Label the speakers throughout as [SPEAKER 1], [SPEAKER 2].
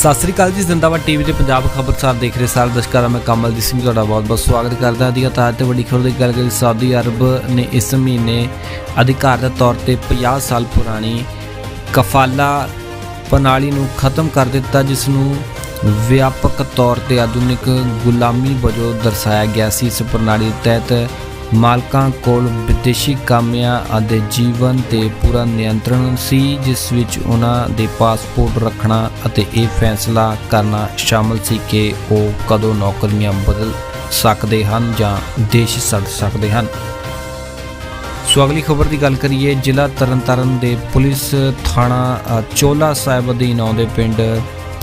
[SPEAKER 1] ਸਤਿ ਸ੍ਰੀ ਅਕਾਲ ਜੀ, ਜ਼ਿੰਦਾਬਾਦ ਟੀਵੀ ਤੇ ਪੰਜਾਬ ਖਬਰਸਾਰ ਦੇਖ ਰਹੇ ਸਾਰੇ ਦਰਸ਼ਕਾਂ ਦਾ ਮੈਂ ਕਮਲਦੀਪ ਸਿੰਘ ਤੁਹਾਡਾ ਬਹੁਤ ਬਹੁਤ ਸਵਾਗਤ ਕਰਦਾ ਹਾਂ। ਦੀ ਤਾਜ ਤੇ ਵੱਡੀ ਖਬਰ ਦੀ ਗੱਲ ਕਰੀ ਸਾਊਦੀ ਅਰਬ ਨੇ ਇਸ ਮਹੀਨੇ ਅਧਿਕਾਰਤ ਤੌਰ ਤੇ 50 ਸਾਲ ਪੁਰਾਣੀ ਕਫਾਲਾ ਪ੍ਰਣਾਲੀ ਨੂੰ ਖਤਮ ਕਰ ਦਿੱਤਾ, ਜਿਸ ਨੂੰ ਵਿਆਪਕ ਤੌਰ ਤੇ ਆਧੁਨਿਕ ਗੁਲਾਮੀ ਵਜੋਂ ਦਰਸਾਇਆ ਗਿਆ ਸੀ। ਇਸ ਪ੍ਰਣਾਲੀ ਦੇ ਤਹਿਤ ਮਾਲਕਾਂ ਕੋਲ ਵਿਦੇਸ਼ੀ ਕਾਮਿਆਂ ਅਤੇ ਜੀਵਨ ਤੇ ਪੂਰਾ ਨਿਯੰਤਰਣ ਸੀ, ਜਿਸ ਵਿੱਚ ਉਹਨਾਂ ਦੇ ਪਾਸਪੋਰਟ ਰੱਖਣਾ ਅਤੇ ਇਹ ਫੈਸਲਾ ਕਰਨਾ ਸ਼ਾਮਲ ਸੀ ਕਿ ਉਹ ਕਦੋਂ ਨੌਕਰੀਆਂ ਬਦਲ ਸਕਦੇ ਹਨ ਜਾਂ ਦੇਸ਼ ਛੱਡ ਸਕਦੇ ਹਨ। ਸੋ ਅਗਲੀ ਖਬਰ ਦੀ ਗੱਲ ਕਰੀਏ, ਜ਼ਿਲ੍ਹਾ ਤਰਨਤਾਰਨ ਦੇ ਪੁਲਿਸ ਥਾਣਾ ਚੋਲਾ ਸਾਹਿਬ ਅਧੀਨ ਆਉਂਦੇ ਪਿੰਡ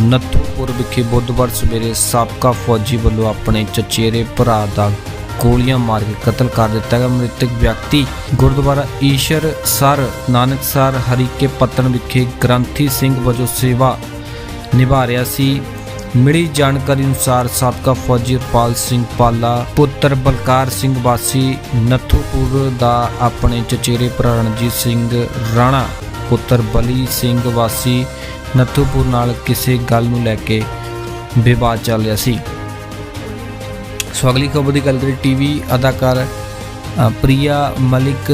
[SPEAKER 1] ਨੱਥੂਪੁਰ ਵਿਖੇ ਬੁੱਧਵਾਰ ਸਵੇਰੇ ਸਾਬਕਾ ਫੌਜੀ ਵੱਲੋਂ ਆਪਣੇ ਚਚੇਰੇ ਭਰਾ ਦਾ ਗੋਲੀਆਂ ਮਾਰ ਕੇ ਕਤਲ ਕਰ ਦਿੱਤਾ ਗਿਆ। ਮ੍ਰਿਤਕ ਵਿਅਕਤੀ ਗੁਰਦੁਆਰਾ ਈਸ਼ਰ ਸਰ ਨਾਨਕ ਸਰ ਹਰੀਕੇ ਪੱਤਨ ਵਿਖੇ ਗ੍ਰੰਥੀ ਸਿੰਘ ਵਜੋਂ ਸੇਵਾ ਨਿਭਾ ਰਿਹਾ ਸੀ। ਮਿਲੀ ਜਾਣਕਾਰੀ ਅਨੁਸਾਰ ਸਾਬਕਾ ਫੌਜੀ ਹਰਪਾਲ ਸਿੰਘ ਪਾਲਾ, ਪੁੱਤਰ ਬਲਕਾਰ ਸਿੰਘ ਵਾਸੀ, ਨੱਥੂਪੁਰ ਦਾ ਆਪਣੇ ਚਚੇਰੇ ਭਰਾ ਰਣਜੀਤ ਸਿੰਘ ਰਾਣਾ, ਪੁੱਤਰ ਬਲੀ ਸਿੰਘ ਵਾਸੀ, ਨੱਥੂਪੁਰ ਨਾਲ ਕਿਸੇ ਗੱਲ ਨੂੰ ਲੈ ਕੇ ਵਿਵਾਦ ਚੱਲ ਰਿਹਾ ਸੀ। ਸੋ ਅਗਲੀ ਖਬਰ ਦੀ ਗੱਲ ਕਰੀ ਟੀਵੀ ਅਦਾਕਾਰ ਅ, ਪ੍ਰਿਆ ਮਲਿਕ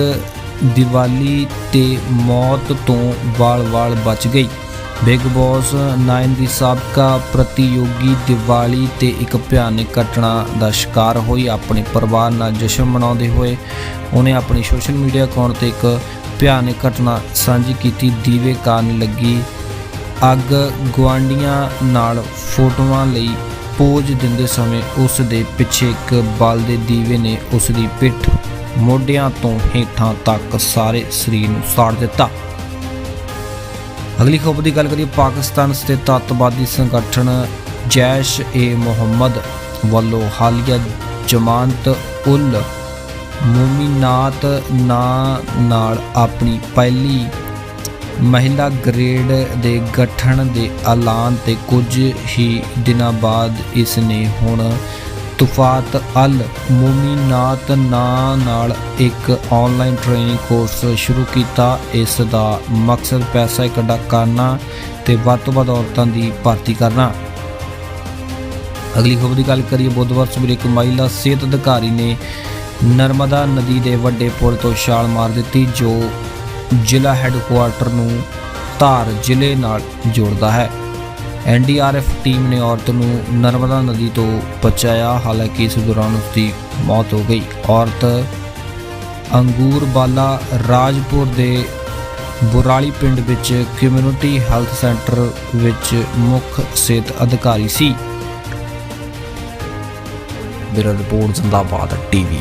[SPEAKER 1] ਦੀਵਾਲੀ ਤੇ ਮੌਤ ਤੋਂ ਵਾਲ-ਵਾਲ ਬਚ ਗਈ। ਬਿਗ ਬੌਸ 9 ਦੀ ਸਾਬਕਾ ਪ੍ਰਤੀਯੋਗੀ ਦੀਵਾਲੀ ਤੇ ਇੱਕ ਭਿਆਨਕ ਘਟਨਾ ਦਾ ਸ਼ਿਕਾਰ ਹੋਈ। ਆਪਣੇ ਪਰਿਵਾਰ ਨਾਲ ਜਸ਼ਨ ਮਨਾਉਂਦੇ ਹੋਏ ਉਹਨੇ ਆਪਣੀ ਸੋਸ਼ਲ ਮੀਡੀਆ ਅਕਾਊਂਟ ਤੇ ਇੱਕ ਭਿਆਨਕ ਘਟਨਾ ਸਾਂਝੀ ਕੀਤੀ। ਦੀਵੇ ਕਾਰਨ ਲੱਗੀ ਅੱਗ ਗਵਾਂਡੀਆਂ ਨਾਲ ਫੋਟੋਆਂ ਲਈ ਪੋਜ ਦਿੰਦੇ ਸਮੇਂ ਉਸ ਦੇ ਪਿੱਛੇ ਇੱਕ ਬਲਦੇ ਦੀਵੇ ਨੇ ਉਸ ਦੀ ਪਿੱਠ ਮੋਢਿਆਂ ਤੋਂ ਹੇਠਾਂ ਤੱਕ ਸਾਰੇ ਸਰੀਰ ਨੂੰ ਸਾੜ ਦਿੱਤਾ। ਅਗਲੀ ਖਬਰ ਦੀ ਗੱਲ ਕਰੀਏ, ਪਾਕਿਸਤਾਨ ਸਥਿਤ ਅੱਤਵਾਦੀ ਸੰਗਠਨ ਜੈਸ਼ ਏ ਮੁਹੰਮਦ ਵੱਲੋਂ ਹਾਲੀਆ ਜਮਾਨਤ ਉਲ ਮੁਮਿਨਾਤ ਨਾਂ ਨਾਲ ਆਪਣੀ ਪਹਿਲੀ ਮਹਿਲਾ ਗ੍ਰੇਡ ਦੇ ਗਠਨ ਦੇ ਐਲਾਨ ਤੇ ਕੁਝ ਹੀ ਦਿਨਾਂ ਬਾਅਦ ਇਸ ਨੇ ਹੁਣ ਤੁਫਾਤ ਅਲ ਮੁਮਿਨਾਤ ਨਾਂ ਨਾਲ ਇੱਕ ਆਨਲਾਈਨ ਟ੍ਰੇਨਿੰਗ ਕੋਰਸ ਸ਼ੁਰੂ ਕੀਤਾ। ਇਸ ਦਾ ਮਕਸਦ ਪੈਸਾ ਇਕੱਠਾ ਕਰਨਾ ਤੇ ਵੱਧ ਤੋਂ ਵੱਧ ਔਰਤਾਂ ਦੀ ਭਰਤੀ ਕਰਨਾ। ਅਗਲੀ ਖਬਰ ਦੀ ਗੱਲ ਕਰੀਏ, ਬੁੱਧਵਾਰ ਸਵੇਰੇ ਇੱਕ ਮਹਿਲਾ ਸਿਹਤ ਅਧਿਕਾਰੀ ਨੇ ਨਰਮਦਾ ਨਦੀ ਦੇ ਵੱਡੇ ਪੁਲ ਤੋਂ ਛਾਲ ਮਾਰ ਦਿੱਤੀ, ਜੋ ਜ਼ਿਲ੍ਹਾ ਹੈੱਡਕੁਆਰਟਰ ਨੂੰ ਧਾਰ ਜ਼ਿਲ੍ਹੇ ਨਾਲ ਜੋੜਦਾ ਹੈ। ਐਨਡੀਆਰਐਫ ਟੀਮ ਨੇ ਔਰਤ ਨੂੰ ਨਰਮਦਾ ਨਦੀ ਤੋਂ ਬਚਾਇਆ, ਹਾਲਾਂਕਿ ਇਸ ਦੌਰਾਨ ਉਸ ਦੀ ਮੌਤ ਹੋ ਗਈ। ਔਰਤ ਅੰਗੂਰਬਾਲਾ ਰਾਜਪੁਰ ਦੇ ਬੁਰਾਲੀ ਪਿੰਡ ਵਿੱਚ ਕਮਿਊਨਿਟੀ ਹੈਲਥ ਸੈਂਟਰ ਵਿੱਚ ਮੁੱਖ ਸਿਹਤ ਅਧਿਕਾਰੀ ਸੀ। Bureau report, Zindabad, TV.